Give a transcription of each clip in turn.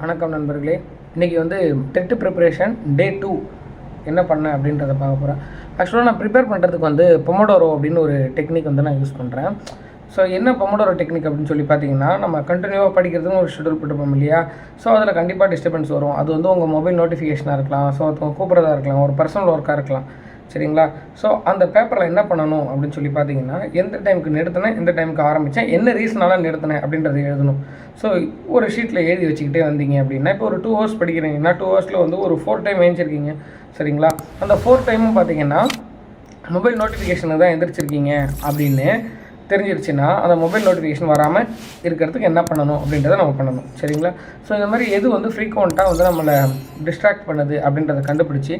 வணக்கம் நண்பர்களே. இன்றைக்கி வந்து டெட்டு ப்ரிப்பரேஷன் டே டூ என்ன பண்ணேன் அப்படின்றத பார்க்க போகிறேன் ஆக்சுவலாக நான் ப்ரிப்பேர் பண்ணுறதுக்கு வந்து பொமோடோரோ அப்படின்னு ஒரு டெக்னிக் வந்து நான் யூஸ் பண்ணுறேன் ஸோ என்ன பொமோடோரோ டெக்னிக் அப்படின்னு சொல்லி பார்த்தீங்கன்னா நம்ம கண்டினியூவாக படிக்கிறதுன்னு ஒரு ஷெடியூல் போட்டுப்போம் இல்லையா? ஸோ அதில் கண்டிப்பாக டிஸ்டர்பன்ஸ் வரும். அது வந்து உங்கள் மொபைல் நோட்டிஃபிகேஷனாக இருக்கலாம். ஸோ ஒருத்தவங்க கூப்பிட்றதா இருக்கலாம். ஒரு பர்சனல் ஒர்க்காக இருக்கலாம். சரிங்களா? ஸோ அந்த பேப்பரில் என்ன பண்ணணும் அப்படின்னு சொல்லி பார்த்தீங்கன்னா எந்த டைமுக்கு நிறுத்தினேன் எந்த டைமுக்கு ஆரம்பித்தேன் என்ன ரீசனால நிறுத்தினேன் அப்படின்றத எழுதணும். ஸோ ஒரு ஷீட்டில் எழுதி வச்சுக்கிட்டே வந்தீங்க அப்படின்னா இப்போ ஒரு டூ ஹவர்ஸ் படிக்கிறீங்கன்னா டூ ஹவர்ஸில் வந்து ஒரு ஃபோர் டைம் எழுந்திருக்கீங்க சரிங்களா? அந்த ஃபோர் டைமும் பார்த்தீங்கன்னா மொபைல் நோட்டிஃபிகேஷனுக்கு தான் எந்திரிச்சிருக்கீங்க அப்படின்னு தெரிஞ்சிருச்சுன்னா அந்த மொபைல் நோட்டிஃபிகேஷன் வராமல் இருக்கிறதுக்கு என்ன பண்ணணும் அப்படின்றத நம்ம பண்ணணும் சரிங்களா? ஸோ இந்த மாதிரி எது வந்து ஃப்ரீக்வெண்ட்டாக வந்து நம்மளை டிஸ்ட்ராக்ட் பண்ணுது அப்படின்றத கண்டுபிடிச்சி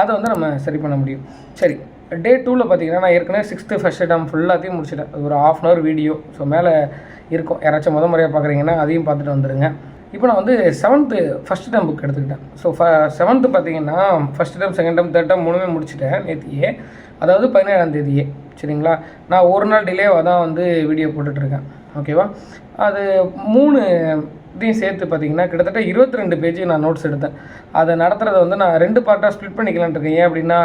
அதை வந்து நம்ம சரி பண்ண முடியும். சரி டே டூவில் பார்த்தீங்கன்னா நான் ஏற்கனவே சிக்ஸ்த்து ஃபஸ்ட் டேம் ஃபுல்லாத்தையும் முடிச்சிட்டேன். அது ஒரு half an hour video so மேலே இருக்கும். யாராச்சும் முத முறையாக பார்க்குறீங்கன்னா அதையும் பார்த்துட்டு வந்துடுங்க இப்போ நான் வந்து செவன்த்து ஃபஸ்ட் டேம் புக் எடுத்துக்கிட்டேன். ஸோ ஃப செவன்த்து பார்த்தீங்கன்னா first term second term third term மூணுமே முடிச்சிட்டேன் நேத்தியே. அதாவது பதினேழாம் தேதியே. சரிங்களா? நான் ஒரு நாள் டிலேவாக தான் வந்து வீடியோ போட்டுட்ருக்கேன் ஓகேவா அது மூணு இதையும் சேர்த்து பார்த்தீங்கன்னா கிட்டத்தட்ட இருபத்தி ரெண்டு பேஜ் நான் நோட்ஸ் எடுத்தேன். அதை நடத்துகிறத வந்து நான் ரெண்டு பார்ட்டாக ஸ்ப்ளிட் பண்ணிக்கலான்ட்டு இருக்கேன். ஏன் அப்படின்னா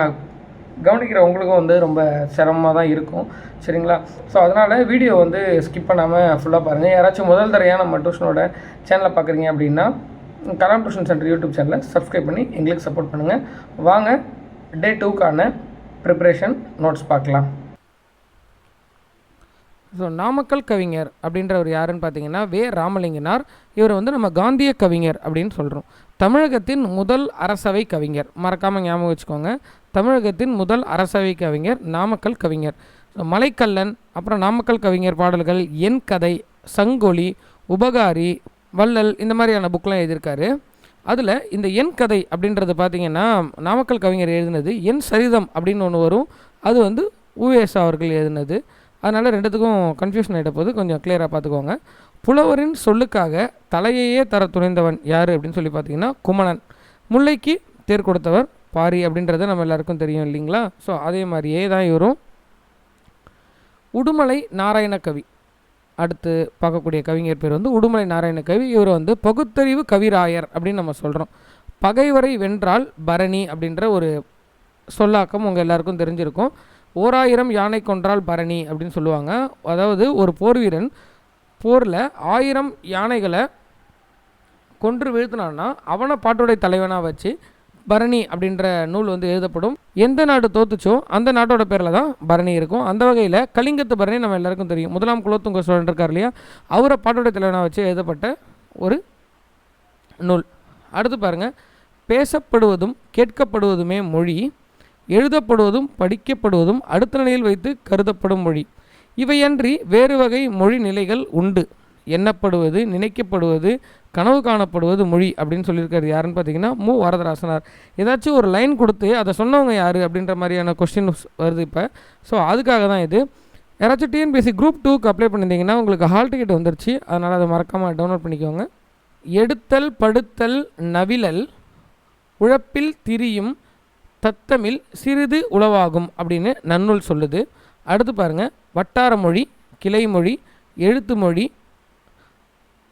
கவனிக்கிற உங்களுக்கும் வந்து ரொம்ப சிரமமாக தான் இருக்கும். சரிங்களா? ஸோ அதனால் வீடியோ வந்து ஸ்கிப் பண்ணாமல் ஃபுல்லாக பாருங்கள் யாராச்சும் முதல் தரையாக நம்ம டியூஷனோட சேனலை பார்க்குறீங்க அப்படின்னா கலாம் டியூஷன் சென்டர் யூடியூப் சேனலை சப்ஸ்கிரைப் பண்ணி எங்களுக்கு சப்போர்ட் பண்ணுங்கள் வாங்க டே டூக்கான ப்ரிப்பரேஷன் நோட்ஸ் பார்க்கலாம். ஸோ நாமக்கல் கவிஞர் அப்படின்றவர் யாருன்னு பார்த்தீங்கன்னா வே. ராமலிங்கனார். இவர் வந்து நம்ம காந்திய கவிஞர் அப்படின்னு சொல்கிறோம் தமிழகத்தின் முதல் அரசவை கவிஞர். மறக்காமல் ஞாபகம் வச்சுக்கோங்க. தமிழகத்தின் முதல் அரசவை கவிஞர் நாமக்கல் கவிஞர். ஸோ மலைக்கல்லன் அப்புறம் நாமக்கல் கவிஞர் பாடல்கள் என் கதை சங்கொலி உபகாரி வள்ளல் இந்த மாதிரியான புக்கெலாம் எழுதியிருக்காரு. அதில் இந்த என் கதை அப்படின்றது பார்த்தீங்கன்னா நாமக்கல் கவிஞர் எழுதினது என் சரிதம் அப்படின்னு ஒன்று வரும். அது வந்து உவேஸ் அவர்கள் எழுதினது. அதனால் ரெண்டுத்துக்கும் கன்ஃபியூஷன் ஆகிட்ட போது கொஞ்சம் கிளியராக பார்த்துக்கோங்க புலவரின் சொல்லுக்காக தலையையே தர துணிந்தவன் யார் அப்படின்னு சொல்லி பார்த்தீங்கன்னா குமணன். முல்லைக்கு தேர் கொடுத்தவர் பாரி அப்படின்றது நம்ம எல்லாருக்கும் தெரியும் இல்லைங்களா? ஸோ அதே மாதிரியே தான் இவரும். உடுமலை நாராயண கவி. அடுத்து பார்க்கக்கூடிய கவிஞர் பேர் வந்து உடுமலை நாராயண கவி. இவர் வந்து பகுத்தறிவு கவிராயர் அப்படின்னு நம்ம சொல்கிறோம் பகைவரை வென்றால் பரணி அப்படின்ற ஒரு சொல்லாக்கம் உங்கள் எல்லாருக்கும் தெரிஞ்சிருக்கும். ஓராயிரம் யானை கொன்றால் பரணி அப்படின்னு சொல்லுவாங்க. அதாவது ஒரு போர் வீரன் போரில் ஆயிரம் யானைகளை கொன்று வீழ்த்தினான்னா அவனை பாட்டுடைய தலைவனாக வச்சு பரணி அப்படின்ற நூல் வந்து எழுதப்படும். எந்த நாடு தோத்துச்சோ அந்த நாட்டோட பேரில் தான் பரணி இருக்கும். அந்த வகையில் கலிங்கத்து பரணி நம்ம எல்லாருக்கும் தெரியும். முதலாம் குலோத்துங்க சோழன் இருக்கார் இல்லையா? அவரை பாட்டுடைய தலைவனாக வச்சு எழுதப்பட்ட ஒரு நூல். அடுத்து பாருங்கள் பேசப்படுவதும் கேட்கப்படுவதுமே மொழி. எழுதப்படுவதும் படிக்கப்படுவதும் அடுத்த நிலையில் வைத்து கருதப்படும் மொழி. இவையன்றி வேறு வகை மொழி நிலைகள் உண்டு. எண்ணப்படுவது நினைக்கப்படுவது கனவு காணப்படுவது மொழி அப்படின்னு சொல்லியிருக்காரு யாருன்னு பார்த்தீங்கன்னா மு. வரதராசனார். ஏதாச்சும் ஒரு லைன் கொடுத்து அதை சொன்னவங்க யார் அப்படின்ற மாதிரியான கொஸ்டின் வருது இப்போ. ஸோ அதுக்காக தான் இது. யாராச்சும் டிஎன்பிஎஸ்சி குரூப் டூக்கு அப்ளை பண்ணியிருந்தீங்கன்னா உங்களுக்கு ஹால் டிக்கெட் வந்துருச்சு. அதனால் அதை மறக்காமல் டவுன்லோட் பண்ணிக்கோங்க. எடுத்தல் படுத்தல் நவிழல் உழப்பில் திரியும் தத்தமில் சிறிது உளவாகும் அப்படின்னு நன்னூல் சொல்லுது. அடுத்து பாருங்கள் வட்டார மொழி கிளைமொழி எழுத்து மொழி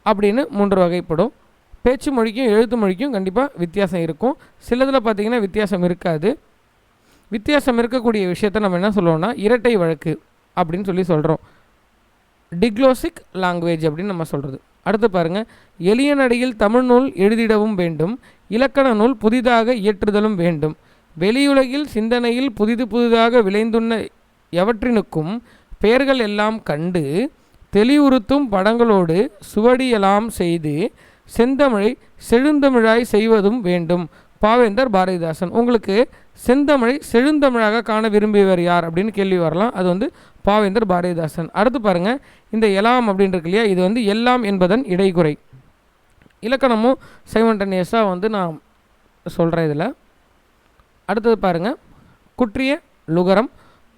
அப்படின்னு மூன்று வகைப்படும். பேச்சு மொழிக்கும் எழுத்து மொழிக்கும் கண்டிப்பாக வித்தியாசம் இருக்கும். சிலதில் பார்த்திங்கன்னா வித்தியாசம் இருக்காது. வித்தியாசம் இருக்கக்கூடிய விஷயத்தை நம்ம என்ன சொல்லுவோம்னா இரட்டை வழக்கு அப்படின்னு சொல்லி சொல்கிறோம் டிக்ளோசிக் லாங்குவேஜ் அப்படின்னு நம்ம சொல்கிறது அடுத்து பாருங்கள் எளிய நடையில் தமிழ் நூல் எழுதிடவும் வேண்டும் இலக்கண நூல் புதிதாக இயற்றுதலும் வேண்டும். வெளியுலகில் சிந்தனையில் புதிது புதிதாக விளைந்துள்ள எவற்றினுக்கும் பெயர்கள் எல்லாம் கண்டு தெளிவுறுத்தும் படங்களோடு சுவடியெல்லாம் செய்து செந்தமிழை செழுந்தமிழாய் செய்வதும் வேண்டும். பாவேந்தர் பாரதிதாசன் உங்களுக்கு செந்தமிழை செழுந்தமிழாக காண விரும்பியவர் யார் அப்படின்னு கேள்வி வரலாம். அது வந்து பாவேந்தர் பாரதிதாசன். அடுத்து பாருங்கள் இந்த எலாம் அப்படின்னு இருக்கு இல்லையா? இது வந்து எல்லாம் என்பதன் இடைக்குறை. இலக்கணமும் சைமண்டனியஸாக வந்து நான் சொல்கிறேன் இதில். அடுத்தது பாருங்கள் குற்றிய லுகரம்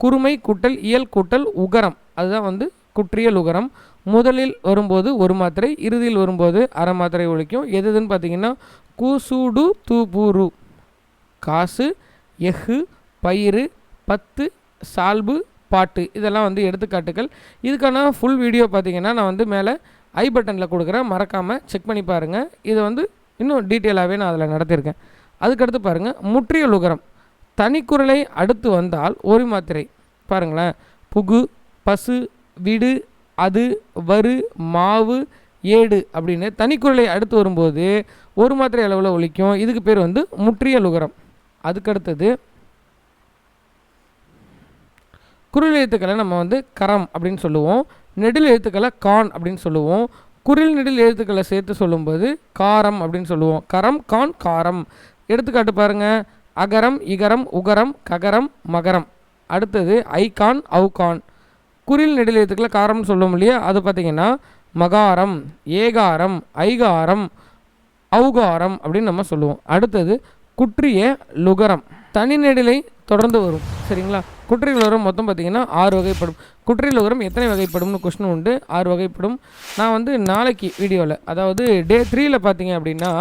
குறுமை கூட்டல் இயல் கூட்டல் உகரம். அதுதான் வந்து குற்றிய லுகரம். முதலில் வரும்போது ஒரு மாத்திரை இறுதியில் வரும்போது அரை மாத்திரை ஒழிக்கும். எது எதுன்னு பார்த்தீங்கன்னா கூசூடு தூபூரு காசு எஃகு பயிறு பத்து சால்பு பாட்டு. இதெல்லாம் வந்து எடுத்துக்காட்டுகள். இதுக்கான ஃபுல் வீடியோ பார்த்தீங்கன்னா நான் வந்து மேலே ஐ பட்டனில் கொடுக்குறேன். மறக்காமல் செக் பண்ணி பாருங்கள் இது வந்து இன்னும் டீட்டெயிலாகவே நான் அதில் நடத்தியிருக்கேன். அதுக்கடுத்து பாருங்கள் முற்றிய லுகரம். தனிக்குறளை அடுத்து வந்தால் ஒரு மாத்திரை. பாருங்களேன் புகு பசு விடு அது வரு மாவு ஏடு அப்படின்னு தனிக்குறளை அடுத்து வரும்போது ஒரு மாத்திரை அளவில் ஒழிக்கும் இதுக்கு பேர் வந்து முற்றிய லுகரம். அதுக்கடுத்தது குரல் எழுத்துக்களை நம்ம வந்து கரம் அப்படின்னு சொல்லுவோம். நெடில் எழுத்துக்களை கான் அப்படின்னு சொல்லுவோம். குரில் நெடில் எழுத்துக்களை சேர்த்து சொல்லும்போது காரம் அப்படின்னு சொல்லுவோம். கரம் கான் காரம். எடுத்துக்காட்டு பாருங்கள் அகரம் இகரம் உகரம் ககரம் மகரம். அடுத்தது ஐகான் அவுகான். குரில் நெடில் காரம்னு சொல்லுவோம் இல்லையா? அது பார்த்தீங்கன்னா மகாரம் ஏகாரம் ஐகாரம் அவுகாரம் அப்படின்னு நம்ம சொல்லுவோம். அடுத்தது குற்றிய லுகரம். தனிநெடிலை தொடர்ந்து வரும். சரிங்களா? குற்றியில் உரம் மொத்தம் பார்த்திங்கன்னா ஆறு வகைப்படும். குற்றியில் உரம் எத்தனை வகைப்படும்னு கொஸ்டின் உண்டு. ஆறு வகைப்படும். நான் வந்து நாளைக்கு வீடியோவில் அதாவது டே த்ரீயில் பார்த்தீங்க அப்படின்னா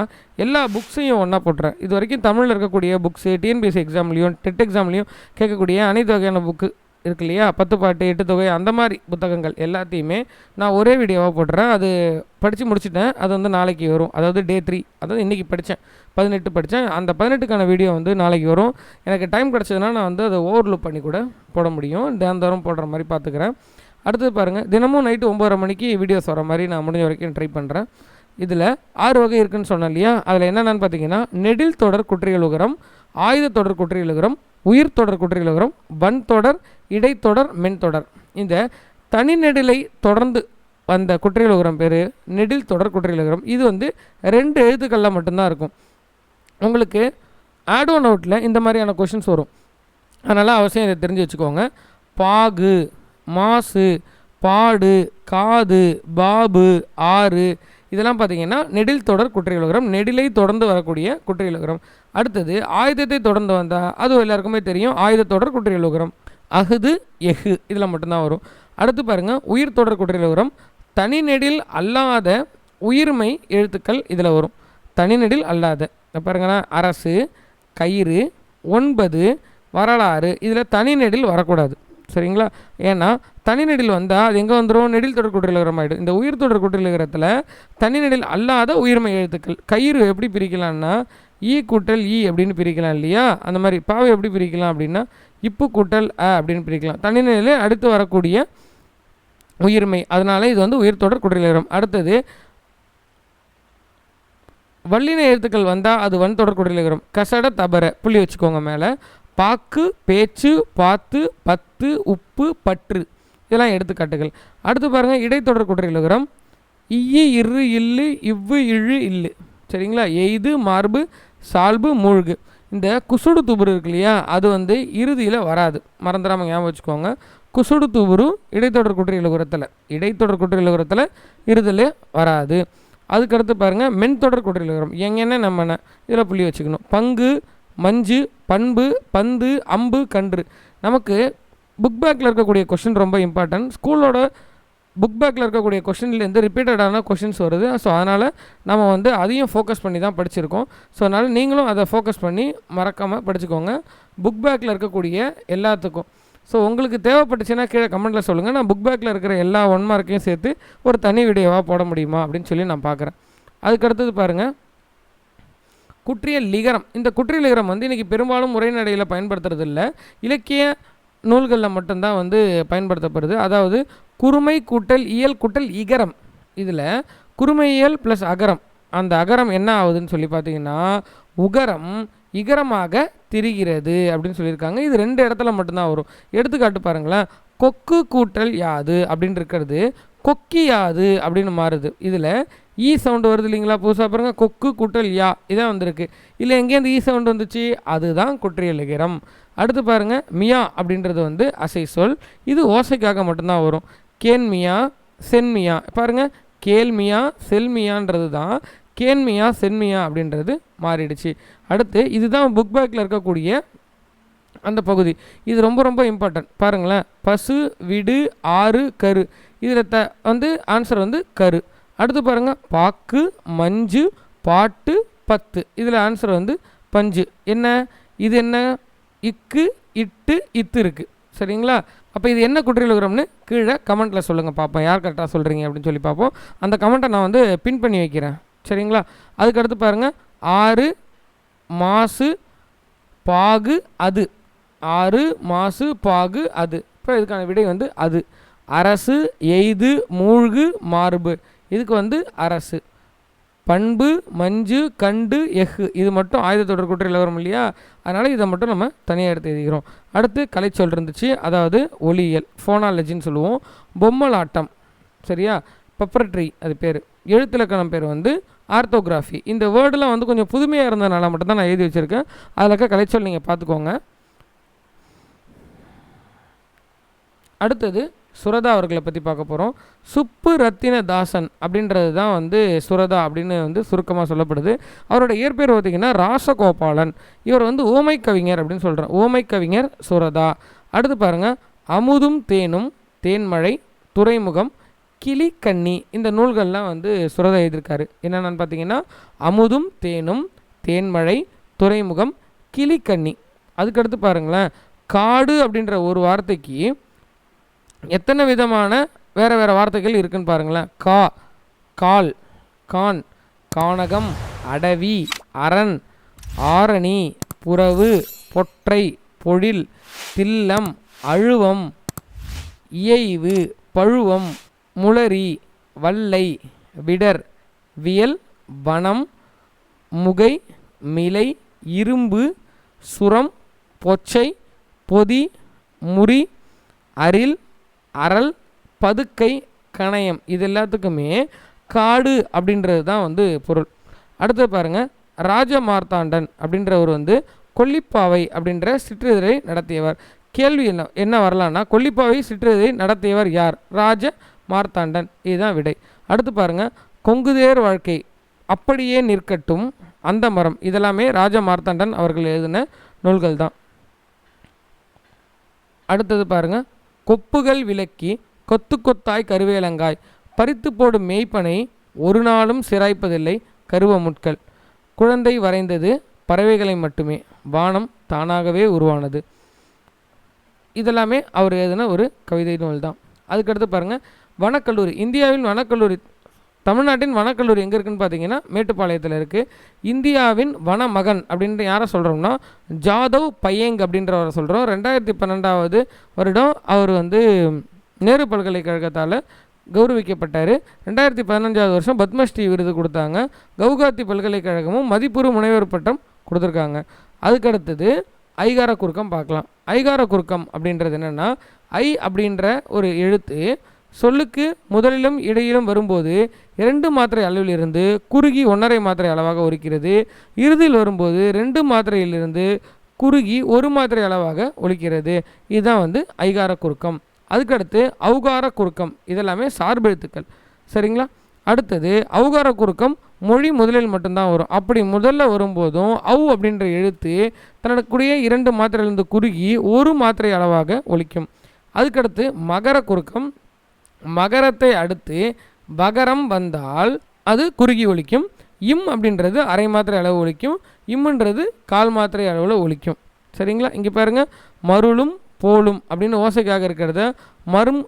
எல்லா புக்ஸையும் ஒன்றா போட்டுறேன். இது வரைக்கும் தமிழில் இருக்கக்கூடிய புக்ஸு டிஎன்பிஎஸ்சி எக்ஸாம்லேயும் டெட் எக்ஸாம்லேயும் கேட்கக்கூடிய அனைத்து வகையான புக்கு இருக்கு இல்லையா? பத்து பாட்டு எட்டு தொகை அந்த மாதிரி புத்தகங்கள் எல்லாத்தையுமே நான் ஒரே வீடியோவாக போட்டுறேன். அது படித்து முடிச்சிட்டேன். அது வந்து நாளைக்கு வரும். அதாவது டே த்ரீ அதாவது இன்றைக்கி படித்தேன் பதினெட்டு படித்தேன் அந்த பதினெட்டுக்கான வீடியோ வந்து நாளைக்கு வரும். எனக்கு டைம் கிடச்சதுன்னா நான் வந்து அதை ஓவர்லுப் பண்ணி கூட போட முடியும். தினந்தோறும் போடுற மாதிரி பார்த்துக்கிறேன். அடுத்தது பாருங்கள் தினமும் நைட்டு ஒம்பதரை மணிக்கு வீடியோஸ் வர மாதிரி நான் முடிஞ்ச வரைக்கும் ட்ரை பண்ணுறேன் இதில் ஆறு வகை இருக்குதுன்னு சொன்னேன் இல்லையா? அதில் என்னென்னு பார்த்தீங்கன்னா நெடில் தொடர் குற்றியலுகரம் ஆயுத தொடர் குற்றியலுகரம் உயிர் தொடர் குற்றியலுகரம் வன் தொடர் இடைத்தொடர் மென்தொடர் இந்த தனி நெடிலை தொடர்ந்து வந்த குற்றியலுகரம் பேர் நெடில் தொடர் குற்றியலுகரம் இது வந்து ரெண்டு எழுத்துக்களில் மட்டும்தான் இருக்கும். உங்களுக்கு ஆட் ஒன் அவுட்டில் இந்த மாதிரியான கொஷின்ஸ் வரும். அதனால் அவசியம் இதை தெரிஞ்சு வச்சுக்கோங்க. பாகு மாசு பாடு காது பாபு ஆறு. இதெல்லாம் பார்த்தீங்கன்னா நெடில் தொடர் குற்றியலுகரம் நெடிலை தொடர்ந்து வரக்கூடிய குற்றியலுகரம் அடுத்தது ஆயுதத்தை தொடர்ந்து வந்தால் அது எல்லாருக்குமே தெரியும் ஆயுத தொடர் குற்றியலுகரம் அகுது எஃகு இதில் மட்டும்தான் வரும். அடுத்து பாருங்கள் உயிர் தொடர் குற்றியலுகரம் தனி நெடில் அல்லாத உயிர்மை எழுத்துக்கள் இதில் வரும். தனி நெடில் அல்லாத பாருங்கன்னா அரசு கயிறு ஒன்பது வரலாறு இதில் தனி நெடில் வரக்கூடாது. சரிங்களா? ஏன்னா தனி நெடில் வந்தால் அது எங்கே வந்துடும் நெடில் தொடர் குற்றியலுகரம் ஆகிடும் இந்த உயிர் தொடர் குற்றியலகரத்தில் தனி நெடில் அல்லாத உயிர்மை எழுத்துக்கள் கயிறு எப்படி பிரிக்கலான்னா ஈ கூட்டல் இ அப்படின்னு பிரிக்கலாம் இல்லையா? அந்த மாதிரி பாவை எப்படி பிரிக்கலாம் அப்படின்னா இப்பு கூட்டல் அ அப்படின்னு பிரிக்கலாம். தனி அடுத்து வரக்கூடிய உயிர்மை. அதனால இது வந்து உயிர் தொடர் குற்றியலுகரம் அடுத்தது வல்லின எழுத்துக்கள் வந்தால் அது வன் தொடர் குற்றியலுகரம் கசட தபர. புள்ளி வச்சுக்கோங்க மேலே. பாக்கு பேச்சு பாத்து பத்து உப்பு பற்று. இதெல்லாம் எடுத்துக்காட்டுகள். அடுத்து பாருங்கள் இடைத்தொடர் குற்றியலுகரம் இ இரு இல்லு இவ்வு இழு இல்லு. சரிங்களா? எய்து மார்பு சால்பு மூழ்கு. இந்த குசுடு துபுரு இருக்கு இல்லையா அது வந்து இறுதியில் வராது. மறந்துடாமல் ஞாபகம் வச்சுக்கோங்க. குசுடு துபுரு இடைத்தொடர் குற்றியலுகரத்தில் இடைத்தொடர் குற்றியலுகரத்தில் இறுதியில் வராது. அதுக்கடுத்து பாருங்கள் மென்தொடர் குற்றியலுகரம் எங்கென்ன நம்ம இதில் புள்ளி வச்சுக்கணும். பங்கு மஞ்சு பண்பு பந்து அம்பு கன்று. நமக்கு புக் பேக்கில் இருக்கக்கூடிய கொஷின் ரொம்ப இம்பார்ட்டன்ட் ஸ்கூலோட புக் பேக்கில் இருக்கக்கூடிய கொஷின்லேருந்து ரிப்பீட்டடான கொஷின்ஸ் வருது. ஸோ அதனால் நம்ம வந்து அதையும் ஃபோக்கஸ் பண்ணி தான் படிச்சிருக்கோம். ஸோ அதனால் நீங்களும் அதை ஃபோக்கஸ் பண்ணி மறக்காமல் படிச்சுக்கோங்க. புக் பேக்கில் இருக்கக்கூடிய எல்லாத்துக்கும். ஸோ உங்களுக்கு தேவைப்பட்டுச்சுன்னா கீழே கமெண்ட்டில் சொல்லுங்கள் நான் புக் பேக்கில் இருக்கிற எல்லா ஒன் மார்க்கையும் சேர்த்து ஒரு தனி வீடியோவாக போட முடியுமா அப்படின்னு சொல்லி நான் பார்க்குறேன். அதுக்கடுத்தது பாருங்கள் குற்றிய லிகரம். இந்த குற்றிய லிகரம் வந்து இன்றைக்கி பெரும்பாலும் உரைநடையில் பயன்படுத்துறது இல்லை இலக்கிய நூல்களில் மட்டும்தான் வந்து பயன்படுத்தப்படுது. அதாவது குறுமை கூட்டல் இயல் கூட்டல் இகரம். இதில் குறுமையியல் ப்ளஸ் அகரம். அந்த அகரம் என்ன ஆகுதுன்னு சொல்லி பார்த்தீங்கன்னா உகரம் இகரமாக திரிகிறது அப்படின்னு சொல்லியிருக்காங்க. இது ரெண்டு இடத்துல மட்டும்தான் வரும். எடுத்துக்காட்டு பாருங்களேன். கொக்கு கூட்டல் யாது அப்படின்னு இருக்கிறது. கொக்கி யாது அப்படின்னு மாறுது. இதில் ஈ சவுண்டு வருது இல்லைங்களா? புதுசாக பாருங்கள் கொக்கு கூட்டல் யா. இதான் வந்திருக்கு. இல்லை எங்கேருந்து ஈ சவுண்டு வந்துச்சு? அதுதான் குற்றியலிகரம் அடுத்து பாருங்கள் மியா அப்படின்றது வந்து அசை சொல். இது ஓசைக்காக மட்டும்தான் வரும். கேன்மியா சென்மியா பாருங்கள் கேள்மியா செல்மியான்றது தான். கேன்மியா சென்மியா அப்படின்றது மாறிடுச்சு. அடுத்து இதுதான் புக் பேக்கில் இருக்கக்கூடிய அந்த பகுதி. இது ரொம்ப ரொம்ப இம்பார்ட்டன்ட் பாருங்களேன் பசு விடு ஆறு கரு. இதில் த வந்து ஆன்சர் வந்து கரு. அடுத்து பாருங்கள் பாக்கு மஞ்சு பாட்டு பத்து. இதில் ஆன்சர் வந்து பஞ்சு. என்ன? இது என்ன? இக்கு இட்டு இத்து இருக்குது சரிங்களா? அப்போ இது என்ன குற்றியலுகிறோம்னு கீழே கமெண்ட்டில் சொல்லுங்கள் பார்ப்போம் யார் கரெக்டாக சொல்கிறீங்க அப்படின்னு சொல்லி பார்ப்போம் அந்த கமெண்ட்டை நான் வந்து பின் பண்ணி வைக்கிறேன். சரிங்களா? அதுக்கடுத்து பாருங்கள் ஆறு மாசு பாகு அது. ஆறு மாசு பாகு அது. இப்போ இதுக்கான விடை வந்து அது. அரசு எய்து மூழ்கு மார்பு. இதுக்கு வந்து அரசு. பண்பு மஞ்சு கண்டு எஃகு. இது மட்டும் ஆயுத தொடர் குற்றியில் வரும் இல்லையா? அதனால் இதை மட்டும் நம்ம தனியாக எடுத்து எழுதிக்கிறோம். அடுத்து கலைச்சொல் இருந்துச்சு. அதாவது ஒளியியல் ஃபோனாலஜின்னு சொல்லுவோம். பொம்மலாட்டம். சரியா? பெப்பரட்ரி அது பேர். எழுத்திலக்கணம் பேர் வந்து ஆர்த்தோகிராஃபி. இந்த வேர்டெலாம் வந்து கொஞ்சம் புதுமையாக இருந்ததுனால மட்டும்தான் நான் எழுதி வச்சுருக்கேன். அதில் இருக்க கலைச்சொல் நீங்கள் பார்த்துக்கோங்க. அடுத்தது சுரதா அவர்களை பற்றி பார்க்க போகிறோம் சுப்பு ரத்தின தாசன் அப்படின்றது தான் வந்து சுரதா அப்படின்னு வந்து சுருக்கமாக சொல்லப்படுது. அவரோட இயற்பெயர் பார்த்திங்கன்னா ராசகோபாலன். இவர் வந்து ஓமை கவிஞர் அப்படின்னு சொல்கிறார் ஓமை கவிஞர் சுரதா. அடுத்து பாருங்கள் அமுதும் தேனும் தேன்மழை துறைமுகம் கிளிக்கண்ணி. இந்த நூல்கள்லாம் வந்து சுரதா எழுதியிருக்காரு. என்னென்னு பார்த்தீங்கன்னா அமுதும் தேனும் தேன்மழை துறைமுகம் கிளிக்கண்ணி. அதுக்கடுத்து பாருங்களேன். காடு அப்படின்ற ஒரு வார்த்தைக்கு எத்தனை விதமான வேறு வேறு வார்த்தைகள் இருக்குன்னு பாருங்களேன். கா கால் கான் கானகம் அடவி அரண் ஆரணி புறவு பொற்றை பொழில் தில்லம் அழுவம் இயைவு பழுவம் முளரி வல்லை விடர் வியல் வனம் முகை மிலை இரும்பு சுரம் பொச்சை பொதி முறி அரில் அரல் பதுக்கை கணயம் இது எல்லாத்துக்குமே காடு அப்படின்றது தான் வந்து பொருள். அடுத்து பாருங்கள் ராஜ மார்த்தாண்டன் அப்படின்றவர் வந்து கொல்லிப்பாவை அப்படின்ற சிற்றிதழை நடத்தியவர். கேள்வி என்ன என்ன வரலான்னா கொல்லிப்பாவை சிற்றிதழை நடத்தியவர் யார்? ராஜ மார்த்தாண்டன் இதுதான் விடை. அடுத்து பாருங்கள் கொங்குதேர் வாழ்க்கை அப்படியே நிற்கட்டும் அந்த மரம். இதெல்லாமே ராஜ மார்த்தாண்டன் அவர்கள் எழுதின நூல்கள் தான். அடுத்தது பாருங்கள் கொப்புகள் விலக்கி கொத்து கொத்தாய் கருவேலங்காய். பறித்து போடும் மேய்ப்பனை ஒரு நாளும் சிராய்ப்பதில்லை கருவ முட்கள். குழந்தை வரைந்தது பறவைகளை மட்டுமே. வானம் தானாகவே உருவானது. இதெல்லாமே அவர் எழுதின ஒரு கவிதை நூல் தான் அதுக்கடுத்து பாருங்கள் வனக்கல்லூரி இந்தியாவின் வனக்கல்லூரி தமிழ்நாட்டின் வனக்கல்லூரி எங்கே இருக்குன்னு பார்த்தீங்கன்னா மேட்டுப்பாளையத்தில் இருக்குது இந்தியாவின் வனமகன் அப்படின்ற யாரை சொல்கிறோம்னா ஜாதவ் பையங் அப்படின்றவரை சொல்கிறோம் ரெண்டாயிரத்தி பன்னெண்டாவது வருடம் அவர் வந்து நேரு பல்கலைக்கழகத்தால் கௌரவிக்கப்பட்டார். ரெண்டாயிரத்தி பதினஞ்சாவது வருஷம் பத்மஸ்ரீ விருது கொடுத்தாங்க. கவுகாத்தி பல்கலைக்கழகமும் மதிப்புறு முனைவர் பட்டம் கொடுத்துருக்காங்க. அதுக்கடுத்தது ஐகார குறுக்கம் பார்க்கலாம். ஐகார குறுக்கம் அப்படின்றது என்னென்னா ஐ அப்படின்ற ஒரு எழுத்து சொல்லுக்கு முதலிலும் இடையிலும் வரும்போது இரண்டு மாத்திரை அளவிலிருந்து குறுகி ஒன்றரை மாத்திரை அளவாக ஒலிக்கிறது. இறுதியில் வரும்போது ரெண்டு மாத்திரையிலிருந்து குறுகி ஒரு மாத்திரை அளவாக ஒலிக்கிறது. இதுதான் வந்து ஐகார குறுக்கம். அதுக்கடுத்து அவுகார குறுக்கம். இதெல்லாமே சார்பெழுத்துக்கள் சரிங்களா? அடுத்தது அவுகார குறுக்கம் மொழி முதலில் மட்டும்தான் வரும். அப்படி முதல்ல வரும்போதும் அவு அப்படின்ற எழுத்து தன்னுடைய இரண்டு மாத்திரையிலிருந்து குறுகி ஒரு மாத்திரை அளவாக ஒலிக்கும். அதுக்கடுத்து மகர குறுக்கம். மகரத்தை அடுத்து பகரம் வந்தால் அது குறுகி ஒழிக்கும் இம் அப்படின்றது அரை மாத்திரை அளவு ஒழிக்கும் இம்முன்றது கால் மாத்திரை அளவில் ஒழிக்கும் சரிங்களா? இங்கே பாருங்கள் மருளும் போலும் அப்படின்னு ஓசைக்காக இருக்கிறத மரும்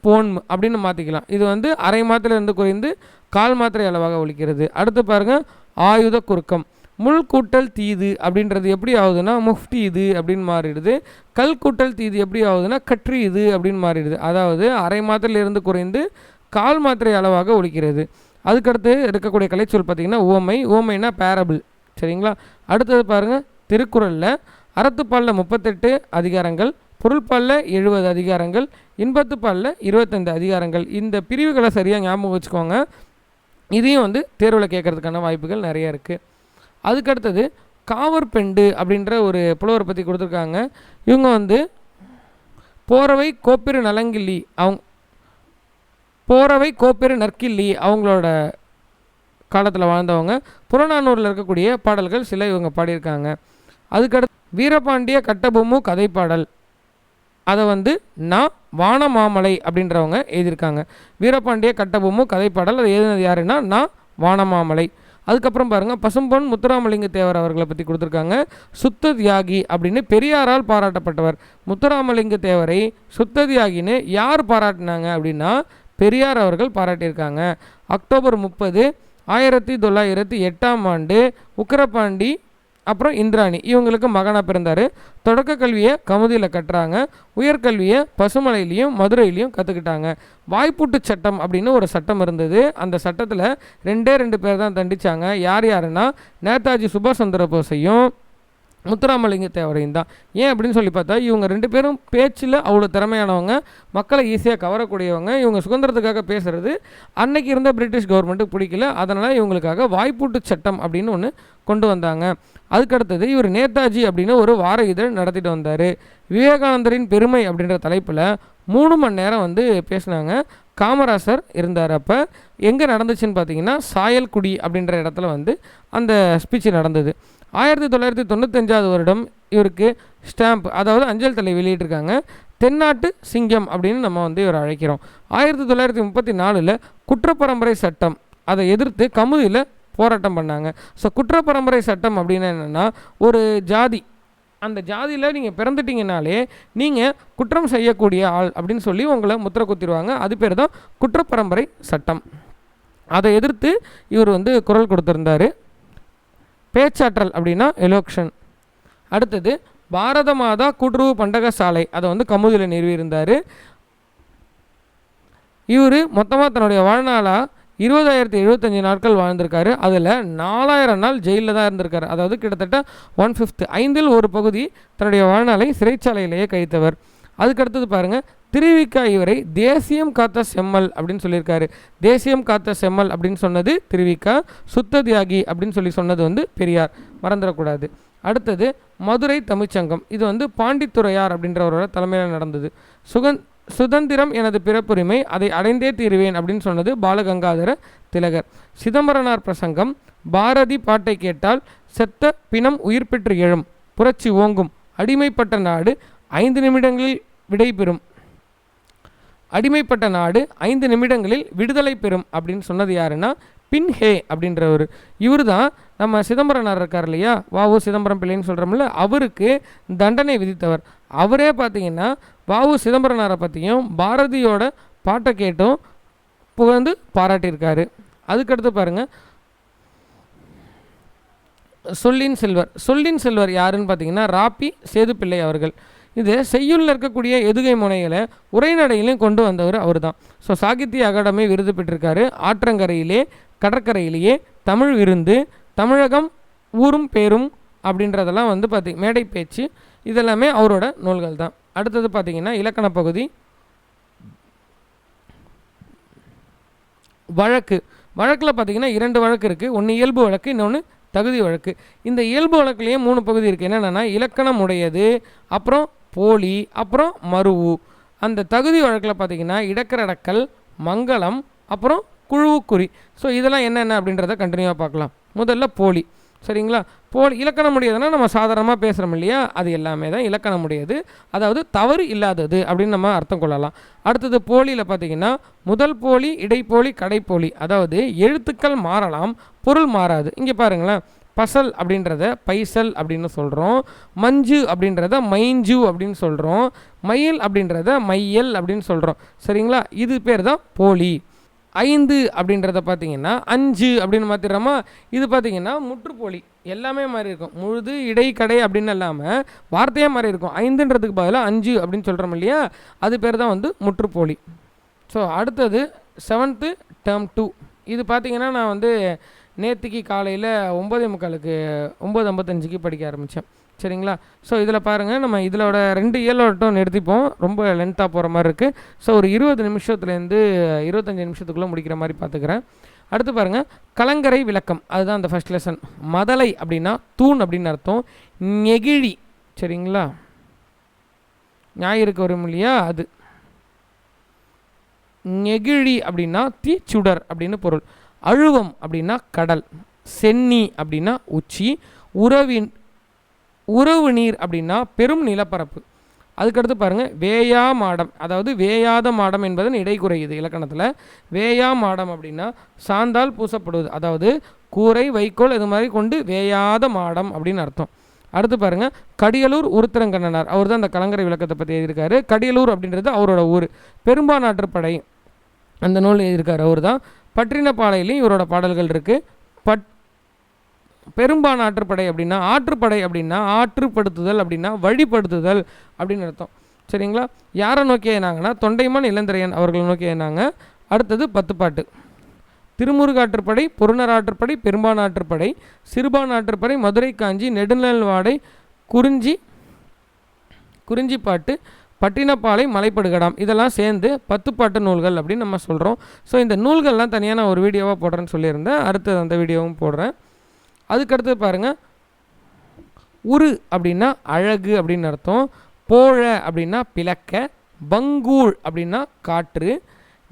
போன் அப்படின்னு மாற்றிக்கலாம் இது வந்து அரை மாத்திரையிலிருந்து குறைந்து கால் மாத்திரை அளவாக ஒழிக்கிறது அடுத்து பாருங்கள் ஆயுத குறுக்கம். முள் கூட்டல் தீது அப்படின்றது எப்படி ஆகுதுன்னா முஃப்டி இது அப்படின்னு மாறிடுது. கல் கூட்டல் தீது எப்படி ஆகுதுன்னா கற்றி இது அப்படின்னு மாறிடுது. அதாவது அரை மாத்திரையிலிருந்து குறைந்து கால் மாத்திரை அளவாக ஒழிக்கிறது. அதுக்கடுத்து இருக்கக்கூடிய கலைச்சொல் பார்த்திங்கன்னா ஓமை ஓமைனா பேரபிள் சரிங்களா? அடுத்தது பாருங்கள் திருக்குறளில் அறத்துப்பாலில் முப்பத்தெட்டு அதிகாரங்கள் பொருள்பாலில் எழுபது அதிகாரங்கள் இன்பத்துப்பாலில் இருபத்தைந்து அதிகாரங்கள். இந்த பிரிவுகளை சரியாக ஞாபகம் வச்சுக்கோங்க. இதையும் வந்து தேர்வில் கேட்கறதுக்கான வாய்ப்புகள் நிறைய இருக்குது அதுக்கடுத்தது காவற்பெண்டு அப்படின்ற ஒரு புலவரை பற்றி கொடுத்துருக்காங்க. இவங்க வந்து போறவை கோப்பெரு நலங்கிள்ளி அவங்க போறவை கோப்பெரு நற்கிள்ளி அவங்களோட காலத்தில் வாழ்ந்தவங்க. புறநானூரில் இருக்கக்கூடிய பாடல்கள் சில இவங்க பாடியிருக்காங்க. அதுக்கடுத்து வீரபாண்டிய கட்டபொம்மு கதைப்பாடல். அதை வந்து நான் வானமாமலை அப்படின்றவங்க எழுதியிருக்காங்க. வீரபாண்டிய கட்டபொம்மு கதைப்பாடல் அதை எழுதினது யாருன்னா நான் வானமாமலை. அதுக்கப்புறம் பாருங்கள் பசும்பொன் முத்துராமலிங்க தேவர் அவர்களை பற்றி கொடுத்துருக்காங்க. சுத்த தியாகி அப்படின்னு பெரியாரால் பாராட்டப்பட்டவர். முத்துராமலிங்க தேவரை சுத்த தியாகின்னு யார் பாராட்டினாங்க அப்படின்னா பெரியார் அவர்கள் பாராட்டியிருக்காங்க. அக்டோபர் முப்பது ஆயிரத்தி தொள்ளாயிரத்தி எட்டாம் ஆண்டு உக்கரப்பாண்டி அப்புறம் இந்திராணி. இவங்களுக்கு மகனாக பிறந்தார். தொடக்க கல்வியை கமுதியில் கட்டுறாங்க. உயர்கல்வியை பசுமலையிலையும் மதுரையிலையும் கற்றுக்கிட்டாங்க வாய்ப்பூட்டு சட்டம் அப்படின்னு ஒரு சட்டம் இருந்தது. அந்த சட்டத்தில் ரெண்டே ரெண்டு பேர் தான் தண்டிச்சாங்க. யார் யாருன்னா நேதாஜி சுபாஷ் சந்திர போஸையும் முத்துராமலிங்க தேவரையும் தான். ஏன் அப்படின்னு சொல்லி பார்த்தா இவங்க ரெண்டு பேரும் பேச்சில் அவ்வளோ திறமையானவங்க மக்களை ஈஸியாக கவரக்கூடியவங்க இவங்க சுதந்திரத்துக்காக பேசுகிறது அன்னைக்கு இருந்த பிரிட்டிஷ் கவர்மெண்ட்டுக்கு பிடிக்கல அதனால் இவங்களுக்காக வாய்ப்பூட்டு சட்டம் அப்படின்னு ஒன்று கொண்டு வந்தாங்க. அதுக்கடுத்தது இவர் நேதாஜி அப்படின்னு ஒரு வார இதழ் நடத்திட்டு வந்தார். விவேகானந்தரின் பெருமை அப்படின்ற தலைப்பில் மூணு மணி நேரம் வந்து பேசினாங்க. காமராசர் இருந்தார் அப்போ. எங்கே நடந்துச்சுன்னு பார்த்தீங்கன்னா சாயல்குடி அப்படின்ற இடத்துல வந்து அந்த ஸ்பீச் நடந்தது. ஆயிரத்தி தொள்ளாயிரத்தி தொண்ணூத்தஞ்சாவது வருடம் இவருக்கு ஸ்டாம்ப் அதாவது அஞ்சல் தலை வெளியிட்டிருக்காங்க. தென்னாட்டு சிங்கம் அப்படின்னு நம்ம வந்து இவர் அழைக்கிறோம். ஆயிரத்தி தொள்ளாயிரத்தி முப்பத்தி நாலில் குற்றப்பரம்பரை சட்டம் அதை எதிர்த்து கமுதியில் போராட்டம் பண்ணாங்க. ஸோ குற்றப்பரம்பரை சட்டம் அப்படின்னு என்னென்னா ஒரு ஜாதி அந்த ஜாதியில் நீங்கள் பிறந்துட்டீங்கனாலே நீங்கள் குற்றம் செய்யக்கூடிய ஆள் அப்படின்னு சொல்லி உங்களை முத்திர குத்திடுவாங்க அது பேர் தான் குற்றப்பரம்பரை சட்டம். அதை எதிர்த்து இவர் வந்து குரல் கொடுத்துருந்தாரு. பேச்சாற்றல் அப்படின்னா எலோக்ஷன் அடுத்தது பாரத மாதா கூட்டுறவு பண்டக சாலை. அதை வந்து கமுதியில் நிறுவியிருந்தார். இவர் மொத்தமாக தன்னுடைய வாழ்நாளாக இருபதாயிரத்தி எழுபத்தஞ்சு நாட்கள் வாழ்ந்திருக்காரு. அதில் நாலாயிரம் நாள் ஜெயிலில் தான் இருந்திருக்காரு. அதாவது கிட்டத்தட்ட ஒன் ஃபிஃப்த் ஐந்தில் ஒரு பகுதி தன்னுடைய வாழ்நாளை சிறைச்சாலையிலேயே கழித்தவர். அதுக்கடுத்தது பாருங்கள் திருவிக்கா இவரை தேசியம் காத்த செம்மல் அப்படின்னு சொல்லியிருக்காரு. தேசியம் காத்த செம்மல் அப்படின்னு சொன்னது திருவிக்கா சுத்த தியாகி அப்படின்னு சொல்லி சொன்னது வந்து பெரியார். மறந்துடக்கூடாது. அடுத்தது மதுரை தமிழ்ச்சங்கம். இது வந்து பாண்டித்துறையார் அப்படின்றவரோட தலைமையில் நடந்தது. சுகந் சுதந்திரம் எனது பிறப்புரிமை அதை அடைந்தே தீருவேன் அப்படின்னு சொன்னது பாலகங்காதர திலகர். சிதம்பரனார் பிரசங்கம் பாரதி பாட்டை கேட்டால் செத்த பிணம் உயிர் பெற்று எழும் புரட்சி ஓங்கும் அடிமைப்பட்ட நாடு ஐந்து நிமிடங்களில் விடைபெறும். அடிமைப்பட்ட நாடு ஐந்து நிமிடங்களில் விடுதலை பெறும் அப்படின்னு சொன்னது யாருன்னா பின் ஹே அப்படின்றவர். இவர் தான் நம்ம சிதம்பரனார் இருக்கார் இல்லையா? வாவு சிதம்பரம் பிள்ளைன்னு சொல்கிறோம்ல அவருக்கு தண்டனை விதித்தவர். அவரே பார்த்தீங்கன்னா வாவு சிதம்பரனாரை பற்றியும் பாரதியோட பாட்டை கேட்டும் புகழ்ந்து பாராட்டியிருக்காரு. அதுக்கடுத்து பாருங்கள் சொல்லின் செல்வர். சொல்லின் செல்வர் யாருன்னு பார்த்தீங்கன்னா ராப்பி சேதுப்பிள்ளை அவர்கள். இது செய்யுளில் இருக்கக்கூடிய எதுகை முனைகளை உரைநடையிலையும் கொண்டு வந்தவர் அவர் தான் ஸோ சாகித்ய அகாடமி விருது பெற்றிருக்காரு. ஆற்றங்கரையிலே கடற்கரையிலேயே தமிழ் விருந்து தமிழகம் ஊரும் பேரும் அப்படின்றதெல்லாம் வந்து பார்த்தி மேடை பேச்சு இதெல்லாமே அவரோட நூல்கள் தான். அடுத்தது பார்த்திங்கன்னா இலக்கண பகுதி. வழக்கு. வழக்கில் பார்த்திங்கன்னா இரண்டு வழக்கு இருக்குது ஒன்று இயல்பு வழக்கு இன்னொன்று தகுதி வழக்கு. இந்த இயல்பு வழக்குலேயே மூணு பகுதி இருக்குது என்னென்னா இலக்கணம் உடையது அப்புறம் போலி அப்புறம் மருவு. அந்த தகுதி வழக்கில் பார்த்திங்கன்னா இடக்கரடக்கல் மங்களம் அப்புறம் குழுவுக்குறி. ஸோ இதெல்லாம் என்னென்ன அப்படின்றத கண்டினியூவாக பார்க்கலாம். முதல்ல போலி. சரிங்களா? போலி இலக்கணம் முடியாதுன்னா நம்ம சாதாரணமாக பேசுகிறோம் இல்லையா? அது எல்லாமே தான் இலக்கணம் முடியாது அதாவது தவறு இல்லாதது அப்படின்னு நம்ம அர்த்தம் கொள்ளலாம். அடுத்தது போலியில் பார்த்தீங்கன்னா முதல் போலி இடைப்போலி கடைப்போலி. அதாவது எழுத்துக்கள் மாறலாம் பொருள் மாறாது. இங்கே பாருங்களேன். பசல் அப்படின்றத பைசல் அப்படின்னு சொல்கிறோம் மஞ்சு அப்படின்றத மைஞ்சு அப்படின்னு சொல்கிறோம் மயில் அப்படின்றத மையல் அப்படின்னு சொல்கிறோம் சரிங்களா? இது பேர் தான் போலி. ஐந்து அப்படின்றத பார்த்தீங்கன்னா அஞ்சு அப்படின்னு மாற்றிடுறோமா இது பார்த்தீங்கன்னா முற்றுப்போலி. எல்லாமே மாதிரி இருக்கும். முழுது இடை கடை அப்படின்னு இல்லாமல் வார்த்தையாக மாதிரி இருக்கும். ஐந்துன்றதுக்கு பதிலாக அஞ்சு அப்படின்னு சொல்கிறோம் இல்லையா? அது பேர் தான் வந்து முற்றுப்போலி. ஸோ அடுத்தது செவன்த்து டேர்ம் டூ இது பார்த்தீங்கன்னா நான் வந்து நேற்றுக்கு காலையில் ஒம்பதே முக்காலுக்கு ஒம்பது ஐம்பத்தஞ்சுக்கு படிக்க ஆரம்பித்தேன் சரிங்களா? ஸோ இதில் பாருங்கள் நம்ம இதிலோட ரெண்டு இயலோட்டம் நிறுத்திப்போம். ரொம்ப லென்த்தாக போகிற மாதிரி இருக்குது ஸோ ஒரு இருபது நிமிஷத்துலேருந்து இருபத்தஞ்சி நிமிஷத்துக்குள்ளே முடிக்கிற மாதிரி பார்த்துக்கிறேன் அடுத்து பாருங்கள் கலங்கரை விளக்கம். அதுதான் அந்த ஃபஸ்ட் லெசன் மதலை அப்படின்னா தூண் அப்படின்னு அர்த்தம். நெகிழி. சரிங்களா? ஞாயிறுக்கு வரும் இல்லையா? அது. நெகிழி அப்படின்னா தீச்சுடர் அப்படின்னு பொருள். அழுவம் அப்படின்னா கடல். சென்னி அப்படின்னா உச்சி. உறவின் உறவு நீர் அப்படின்னா பெரும் நிலப்பரப்பு. அதுக்கடுத்து பாருங்கள் வேயா மாடம். அதாவது வேயாத மாடம் என்பதன் இடை குறையுது இலக்கணத்தில். வேயா மாடம் அப்படின்னா சாந்தால் பூசப்படுவது. அதாவது கூரை வைக்கோல் இது மாதிரி கொண்டு வேயாத மாடம் அப்படின்னு அர்த்தம். அடுத்து பாருங்கள் கடியலூர் உருத்திரங்கண்ணனார் அவர் தான் அந்த கலங்கரை விளக்கத்தை பற்றி எழுதியிருக்காரு. கடியலூர் அப்படின்றது அவரோட ஊர். பெரும்பாநாட்டுப்படை அந்த நூல் எழுதியிருக்கார் அவர் தான் பற்றினப்பாளையிலையும் இவரோட பாடல்கள் இருக்குது பட் பெரும்பான் ஆற்றுப்படை அப்படின்னா ஆற்றுப்படை அப்படின்னா ஆற்றுப்படுத்துதல் அப்படின்னா வழிப்படுத்துதல் அப்படின்னு அர்த்தம். சரிங்களா? யாரை நோக்கி என்னாங்கன்னா தொண்டைமான் இளந்திரையன் அவர்களை நோக்கி என்னாங்க அடுத்தது பத்து பாட்டு திருமுருகாற்றுப்படை பொருணராற்றுப்படை பெரும்பான் ஆற்றுப்படை சிறுபான் ஆற்றுப்படை மதுரை காஞ்சி நெடுநல்வாடை குறிஞ்சி குறிஞ்சிப்பாட்டு பட்டினப்பாலை மலைப்படுகடாம். இதெல்லாம் சேர்ந்து பத்து பாட்டு நூல்கள் அப்படின்னு நம்ம சொல்கிறோம் ஸோ இந்த நூல்கள்லாம் தனியாக நான் ஒரு வீடியோவாக போடுறேன்னு சொல்லியிருந்தேன். அடுத்தது அந்த வீடியோவும் போடுறேன். அதுக்கடுத்து பாருங்கள் உரு அப்படின்னா அழகு அப்படின்னு அர்த்தம். போழ அப்படின்னா பிளக்க பங்கூழ் அப்படின்னா காற்று.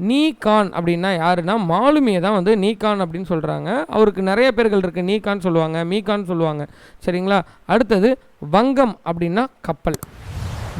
நீகான் அப்படின்னா யாருன்னா மாலுமியை தான் வந்து நீகான் அப்படின்னு சொல்கிறாங்க அவருக்கு நிறைய பேர்கள் இருக்குது நீகான் சொல்லுவாங்க மீகான் சொல்லுவாங்க. சரிங்களா? அடுத்தது வங்கம் அப்படின்னா கப்பல்.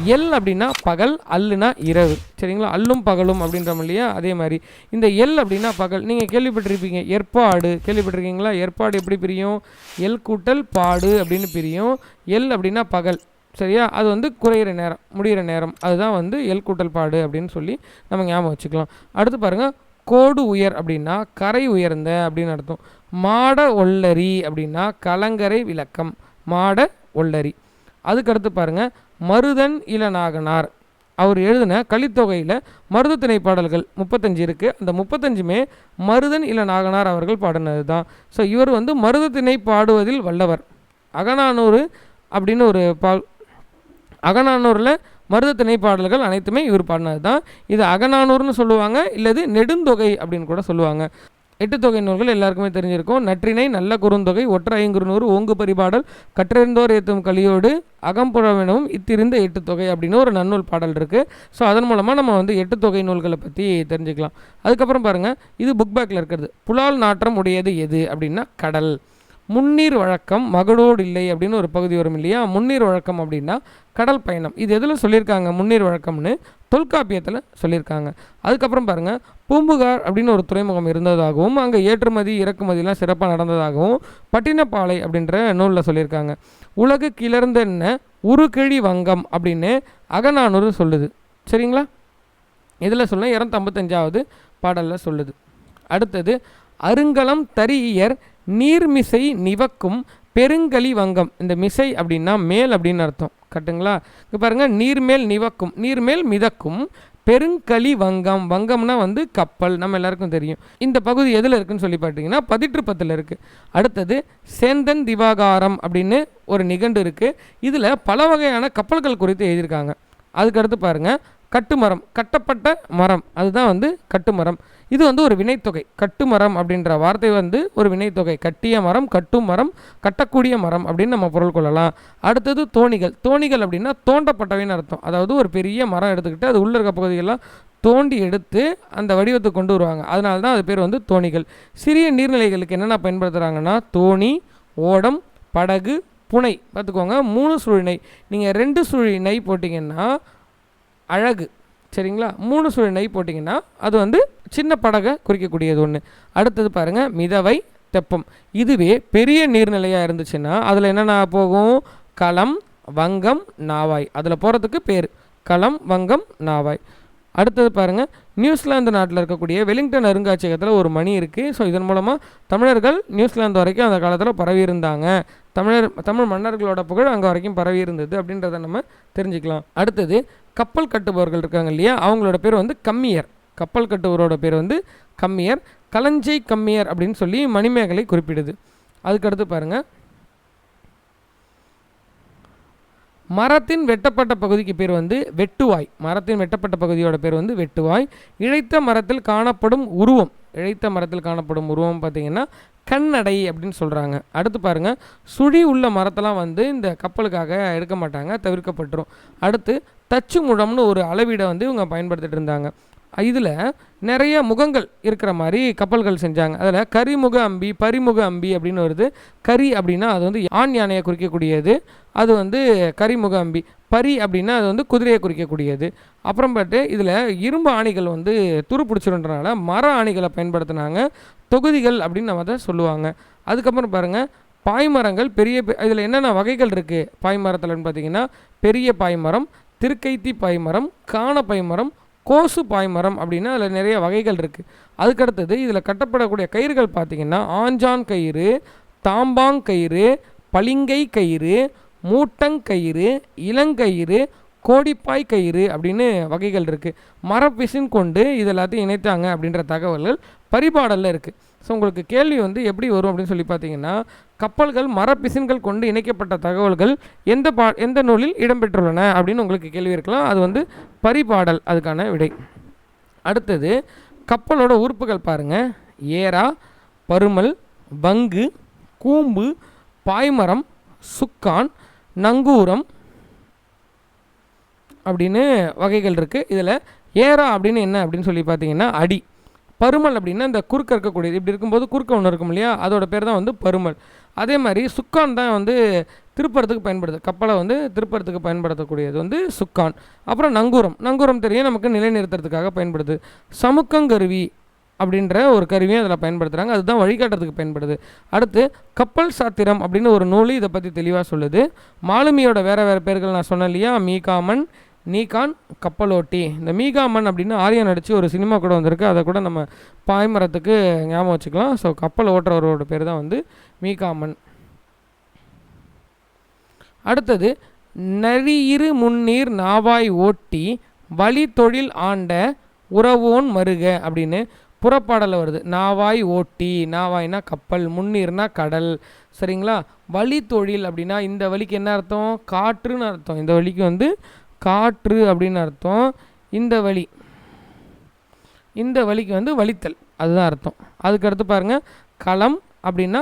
எல் அப்படின்னா பகல் அல்லுனா இரவு. சரிங்களா? அல்லும் பகலும் அப்படின்றோம் இல்லையா? அதே மாதிரி. இந்த எல் அப்படின்னா பகல். நீங்கள் கேள்விப்பட்டிருப்பீங்க ஏற்பாடு. கேள்விப்பட்டிருக்கீங்களா? ஏற்பாடு எப்படி பிரியும்? எல் கூட்டல் பாடு அப்படின்னு பிரியும். எல் அப்படின்னா பகல். சரியா? அது வந்து குறையிற நேரம் முடிகிற நேரம். அதுதான் வந்து எல் கூட்டல் பாடு அப்படின்னு சொல்லி நம்ம ஞாபகம் வச்சுக்கலாம். அடுத்து பாருங்கள் கோடு உயர் அப்படின்னா கரை உயர்ந்த அப்படின்னு அர்த்தம். மாட ஒல்லரி அப்படின்னா கலங்கரை விளக்கம் மாட ஒல்லரி அதுக்கடுத்து பாருங்கள் மருதன் இளநாகனார். அவர் எழுதின கலித்தொகையில் மருதத்திணை திணை பாடல்கள் முப்பத்தஞ்சு இருக்குது அந்த முப்பத்தஞ்சுமே மருதன் இளநாகனார் அவர்கள் பாடினது தான் ஸோ இவர் வந்து மருதத்திணை திணை பாடுவதில் வல்லவர். அகநானூறு அப்படின்னு ஒரு பா அகநானூரில் மருத திணை பாடல்கள் அனைத்துமே இவர் பாடினது தான் இது அகநானூர்னு சொல்லுவாங்க இல்லது நெடுந்தொகை அப்படின்னு கூட சொல்லுவாங்க. எட்டு தொகை நூல்கள் எல்லாருக்குமே தெரிஞ்சிருக்கும். நற்றினை நல்ல குறுந்தொகை ஒற்றை ஐங்குறுநூறு ஓங்கு பரிபாடல் கற்றறிந்தோர் ஏத்தும் கலியோடு அகம்புறவெனவும் இத்திருந்த எட்டு தொகை அப்படின்னு ஒரு நன்னூல் பாடல் இருக்குது ஸோ அதன் மூலமாக நம்ம வந்து எட்டு தொகை நூல்களை பற்றி தெரிஞ்சுக்கலாம். அதுக்கப்புறம் பாருங்கள் இது புக் பேக்கில் இருக்கிறது. புலால் நாற்றம் உடையது எது அப்படின்னா கடல். முன்னீர் வழக்கம் மகளோடு இல்லை அப்படின்னு ஒரு பகுதி வரும் இல்லையா? முன்னீர் வழக்கம் அப்படின்னா கடல் பயணம். இது எதில் சொல்லியிருக்காங்க? முன்னீர் வழக்கம்னு தொல்காப்பியத்தில் சொல்லியிருக்காங்க. அதுக்கப்புறம் பாருங்கள் பூம்புகார் அப்படின்னு ஒரு துறைமுகம் இருந்ததாகவும் அங்கே ஏற்றுமதி இறக்குமதிலாம் சிறப்பாக நடந்ததாகவும் பட்டினப்பாலை அப்படின்ற நூலில் சொல்லியிருக்காங்க. உலகு கிளர்ந்தென்ன உருக்கிழி வங்கம் அப்படின்னு அகநானூறு சொல்லுது. சரிங்களா? இதில் சொல்ல இரநூத்தம்பத்தஞ்சாவது பாடலில் சொல்லுது. அடுத்தது அருங்கலம் தரியர் நீர்மிசை நிவக்கும் பெருங்கலி வங்கம். இந்த மிசை அப்படின்னா மேல் அப்படின்னு அர்த்தம். கட்டுங்களா இப்போ பாருங்கள் நீர்மேல் நிவக்கும் நீர்மேல் மிதக்கும் பெருங்கலி வங்கம். வங்கம்னா வந்து கப்பல் நம்ம எல்லாருக்கும் தெரியும். இந்த பகுதி எதில் இருக்குன்னு சொல்லி பார்த்தீங்கன்னா பதிற்றுப்பத்தில் இருக்குது அடுத்தது சேந்தன் திவாகாரம் அப்படின்னு ஒரு நிகண்டு இருக்குது இதில் பல வகையான கப்பல்கள் குறித்து எழுதியிருக்காங்க. அதுக்கடுத்து பாருங்கள் கட்டுமரம் கட்டப்பட்ட மரம். அதுதான் வந்து கட்டுமரம். இது வந்து ஒரு வினைத்தொகை. கட்டுமரம் அப்படின்ற வார்த்தை வந்து ஒரு வினைத்தொகை. கட்டிய மரம் கட்டும் மரம் கட்டக்கூடிய மரம் அப்படின்னு நம்ம பொருள் கொள்ளலாம். அடுத்தது தோணிகள். தோணிகள் அப்படின்னா தோண்டப்பட்டவைன்னு அர்த்தம். அதாவது ஒரு பெரிய மரம் எடுத்துக்கிட்டு அது உள்ளே இருக்க பகுதியெல்லாம் தோண்டி எடுத்து அந்த வடிவத்தை கொண்டு வருவாங்க. அதனால தான் அது பேர் வந்து தோணிகள். சிறிய நீர்நிலைகளுக்கு என்னென்ன பயன்படுத்துகிறாங்கன்னா தோணி ஓடம் படகு புனை. பார்த்துக்கோங்க. மூணு சுழினை நீங்கள் ரெண்டு சுழினை போட்டிங்கன்னா அழகு. சரிங்களா? மூணு சுழி நெய் போட்டிங்கன்னா அது வந்து சின்ன படகை குறிக்கக்கூடியது ஒன்று அடுத்தது பாருங்கள் மிதவை தெப்பம். இதுவே பெரிய நீர்நிலையாக இருந்துச்சுன்னா அதில் என்னென்ன போகும்? களம் வங்கம் நாவாய். அதில் போகிறதுக்கு பேர். களம் வங்கம் நாவாய். அடுத்தது பாருங்கள் நியூசிலாந்து நாட்டில் இருக்கக்கூடிய வெலிங்டன் அருங்காட்சியகத்தில் ஒரு மணி இருக்குது ஸோ இதன் மூலமாக தமிழர்கள் நியூசிலாந்து வரைக்கும் அந்த காலத்தில் பரவி இருந்தாங்க தமிழர் தமிழ் மன்னர்களோட புகழ் அங்கே வரைக்கும் பரவி இருந்தது அப்படின்றத நம்ம தெரிஞ்சுக்கலாம். அடுத்தது கப்பல் கட்டுபவர்கள் இருக்காங்க இல்லையா? அவங்களோட பேர் வந்து கம்மியர். கப்பல் கட்டுபவரோட பேர் வந்து கம்மியர். கலஞ்சை கம்மியர் அப்படின்னு சொல்லி மணிமேகலை குறிப்பிடுது. அதுக்கடுத்து பாருங்கள் மரத்தின் வெட்டப்பட்ட பகுதிக்கு பேர் வந்து வெட்டுவாய். மரத்தின் வெட்டப்பட்ட பகுதியோட பேர் வந்து வெட்டுவாய். இழைத்த மரத்தில் காணப்படும் உருவம். இழைத்த மரத்தில் காணப்படும் உருவம் பார்த்திங்கன்னா கண்ணடை அப்படின்னு சொல்கிறாங்க அடுத்து பாருங்கள் சுழி உள்ள மரத்தெல்லாம் வந்து இந்த கப்பலுக்காக எடுக்க மாட்டாங்க தவிர்க்கப்பட்டுரும். அடுத்து தச்சு முழம்னு ஒரு அளவீடை வந்து இவங்க பயன்படுத்திட்டு இருந்தாங்க. இதில் நிறைய முகங்கள் இருக்கிற மாதிரி கப்பல்கள் செஞ்சாங்க. அதில் கரிமுக அம்பி பரிமுக அம்பி அப்படின்னு வருது. கரி அப்படின்னா அது வந்து ஆண் யானையை குறிக்கக்கூடியது. அது வந்து கரிமுக அம்பி. பரி அப்படின்னா அது வந்து குதிரையை குறிக்கக்கூடியது. அப்புறம்பட்டு இதில் இரும்பு ஆணிகள் வந்து துரு பிடிச்சிருன்றனால மர ஆணிகளை பயன்படுத்தினாங்க. தொகுதிகள் அப்படின்னு நம்ம அதை சொல்லுவாங்க. அதுக்கப்புறம் பாருங்கள் பாய்மரங்கள் பெரிய இதில் என்னென்ன வகைகள் இருக்குது பாய்மரத்தில்னு பார்த்தீங்கன்னா பெரிய பாய்மரம் திருக்கைத்தி பாய்மரம் காண பாய்மரம் கோசு பாய்மரம் அப்படின்னா அதில் நிறைய வகைகள் இருக்குது அதுக்கடுத்தது இதில் கட்டப்படக்கூடிய கயிறுகள் பார்த்திங்கன்னா ஆஞ்சான் கயிறு தாம்பாங் கயிறு பளிங்கை கயிறு மூட்டங்கயிறு இளங்கயிறு கோடிப்பாய் கயிறு அப்படின்னு வகைகள் இருக்குது மரப்பிசின் கொண்டு இது எல்லாத்தையும் இணைத்தாங்க அப்படின்ற தகவல்கள் பரிபாடலில் இருக்குது ஸோ உங்களுக்கு கேள்வி வந்து எப்படி வரும் அப்படின்னு சொல்லி பார்த்தீங்கன்னா கப்பல்கள் மரப்பிசின்கள் கொண்டு இணைக்கப்பட்ட தகவல்கள் எந்த பா எந்த நூலில் இடம்பெற்றுள்ளன அப்படின்னு உங்களுக்கு கேள்வி இருக்கலாம். அது வந்து பரிபாடல் அதுக்கான விடை. அடுத்தது கப்பலோட உறுப்புகள் பாருங்கள் ஏரா பருமல் பங்கு கூம்பு பாய்மரம் சுக்கான் நங்கூரம் அப்படின்னு வகைகள் இருக்குது இதில் ஏரா அப்படின்னு என்ன அப்படின்னு சொல்லி பார்த்தீங்கன்னா அடி. பருமல் அப்படின்னா இந்த குறுக்க இருக்கக்கூடியது. இப்படி இருக்கும்போது குறுக்க ஒன்று இருக்கும் இல்லையா? அதோட பேர் தான் வந்து பருமல். அதே மாதிரி சுக்கான் தான் வந்து திருப்பறத்துக்கு பயன்படுது. கப்பலை வந்து திருப்பறத்துக்கு பயன்படுத்தக்கூடியது வந்து சுக்கான். அப்புறம் நங்கூரம். நங்கூரம் தெரியும். நமக்கு நிலைநிறுத்துறதுக்காக பயன்படுது. சமுக்கங்கருவி அப்படின்ற ஒரு கருவியும் அதில் பயன்படுத்துகிறாங்க அதுதான் வழிகாட்டுறதுக்கு பயன்படுது. அடுத்து கப்பல் சாத்திரம் அப்படின்னு ஒரு நூல் இதை பற்றி தெளிவாக சொல்லுது. மாலுமியோட வேறு வேறு பேர்கள் நான் சொன்னேன் இல்லையா? மீகாமன் நீகான் கப்பலோட்டி. இந்த மீகாமன் அப்படின்னு ஆரியா நடித்து ஒரு சினிமா கூட வந்திருக்கு. அதை கூட நம்ம பாய்மரத்துக்கு ஞாபகம் வச்சுக்கலாம். ஸோ கப்பல் ஓட்டுறவரோட பேர் தான் வந்து மீகாமன். அடுத்தது நரியிரு முன்னீர் நாவாய் ஓட்டி வழி தொழில் ஆண்ட உறவோன் மருக அப்படின்னு புறப்பாடலில் வருது. நாவாய் ஓட்டி நாவாய்னா கப்பல் முன்னீர்னா கடல். சரிங்களா? வழி தொழில் அப்படின்னா இந்த வழிக்கு என்ன அர்த்தம்? காற்றுன்னு அர்த்தம். இந்த வழிக்கு வந்து காற்று அப்படின்னு அர்த்தம் இந்த வழி இந்த வழிக்கு வந்து வழித்தல் அதுதான் அர்த்தம். அதுக்கு அடுத்து பாருங்கள் களம் அப்படின்னா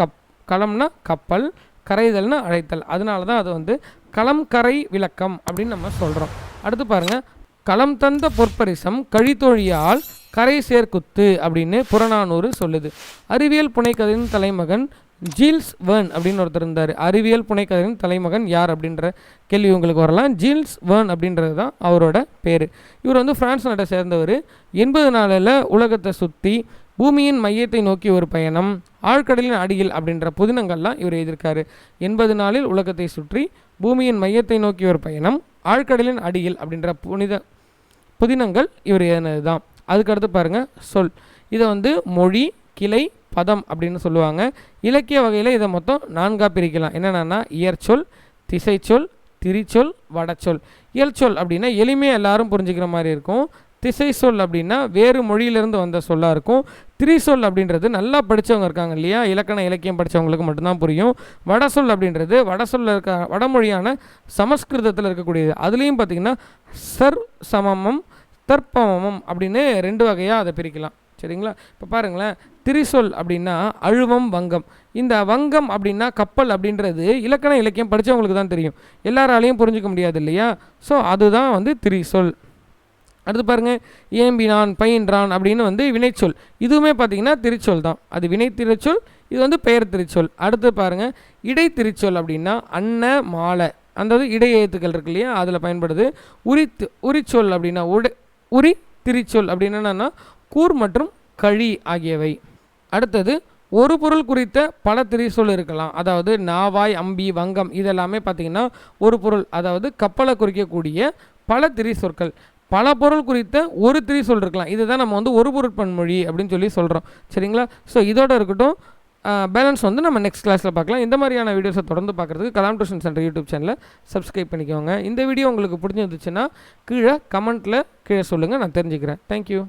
கப் களம்னா கப்பல் கரைதல்னா அழைத்தல். அதனால தான் அது வந்து களம் கரை விளக்கம் அப்படின்னு நம்ம சொல்கிறோம் அடுத்து பாருங்கள் களம் தந்த பொற்பரிசம் கழித்தொழியால் கரை சேர்க்குத்து அப்படின்னு புறநானூறு சொல்லுது. அறிவியல் புனைக்கதையின் தலைமகன் ஜீல்ஸ் வேர்ன் அப்படின்னு ஒருத்தர் இருந்தார். அறிவியல் புனைக்கதையின் தலைமகன் யார் அப்படின்ற கேள்வி உங்களுக்கு வரலாம். ஜீல்ஸ் வேர்ன் அப்படின்றது தான் அவரோட பேர். இவர் வந்து பிரான்ஸ் நாட்டை சேர்ந்தவர். எண்பது நாளில் உலகத்தை சுற்றி பூமியின் மையத்தை நோக்கி ஒரு பயணம் ஆழ்கடலின் அடியில் அப்படின்ற புதினங்கள்லாம் இவர் எழுதியிருக்காரு. எண்பது நாளில் உலகத்தை சுற்றி பூமியின் மையத்தை நோக்கி ஒரு பயணம் ஆழ்கடலின் அடியில் அப்படின்ற புனித புதினங்கள் இவர் எழுதினது தான் அதுக்கடுத்து பாருங்கள் சொல். இதை வந்து மொழி கிளை பதம் அப்படின்னு சொல்லுவாங்க. இலக்கிய வகையில் இதை மொத்தம் நான்காக பிரிக்கலாம். என்னென்னா இயற்சொல் திசைச்சொல் திரிச்சொல் வடச்சொல். இயல்சொல் அப்படின்னா எளிமையாக எல்லாரும் புரிஞ்சுக்கிற மாதிரி இருக்கும். திசை சொல் அப்படின்னா வேறு மொழியிலிருந்து வந்த சொல்லாக இருக்கும். திரிசொல் அப்படின்றது நல்லா படித்தவங்க இருக்காங்க இல்லையா? இலக்கண இலக்கியம் படித்தவங்களுக்கு மட்டும்தான் புரியும். வடசொல் அப்படின்றது வடசொல்ல இருக்க வடமொழியான சமஸ்கிருதத்தில் இருக்கக்கூடியது. அதுலேயும் பார்த்திங்கன்னா சர் சமமம் தற்பமமம் அப்படின்னு ரெண்டு வகையாக அதை பிரிக்கலாம். சரிங்களா? இப்போ பாருங்களேன். திரிசொல் அப்படின்னா அழுவம் வங்கம். இந்த வங்கம் அப்படின்னா கப்பல் அப்படின்றது இலக்கண இலக்கியம் படித்தவங்களுக்கு தான் தெரியும். எல்லாராலையும் புரிஞ்சிக்க முடியாது இல்லையா? ஸோ அதுதான் வந்து திரிசொல். அடுத்து பாருங்கள் ஏம்பினான் பயின்றான் அப்படின்னு வந்து வினைச்சொல். இதுவுமே பார்த்திங்கன்னா திருச்சொல் தான். அது வினை திருச்சொல் இது வந்து பெயர் திருச்சொல். அடுத்து பாருங்கள் இடை திருச்சொல் அப்படின்னா அன்ன மாலை. அந்த இடை எழுத்துக்கள் இருக்கு இல்லையா? அதில் பயன்படுது. உரி உரிச்சொல் அப்படின்னா உடை உரி திருச்சொல் அப்படின்னு என்னென்னா கூர் மற்றும் கழி ஆகியவை. அடுத்தது ஒரு பொருள் குறித்த பல திரிசொல் இருக்கலாம். அதாவது நாவாய் அம்பி வங்கம் இதெல்லாமே பார்த்திங்கன்னா ஒரு பொருள் அதாவது கப்பலை குறிக்கக்கூடிய பல திரிசொற்கள். பல பொருள் குறித்த ஒரு திரி சொல் இருக்கலாம். இதுதான் நம்ம வந்து ஒரு பொருட்பன்மொழி அப்படின்னு சொல்லி சொல்கிறோம் சரிங்களா? ஸோ இதோட இருக்கட்டும். பேலன்ஸ் வந்து நம்ம நெக்ஸ்ட் கிளாஸில் பார்க்கலாம் இந்த மாதிரியான வீடியோஸை தொடர்ந்து பார்க்குறதுக்கு கலாம் டியூஷன் சென்டர் யூடியூப் சேனலை சப்ஸ்கிரைப் பண்ணிக்கோங்க. இந்த வீடியோ உங்களுக்கு பிடிச்சிருந்துச்சுன்னா கீழே கமெண்ட்டில் கீழே சொல்லுங்கள் நான் தெரிஞ்சுக்கிறேன். தேங்க்யூ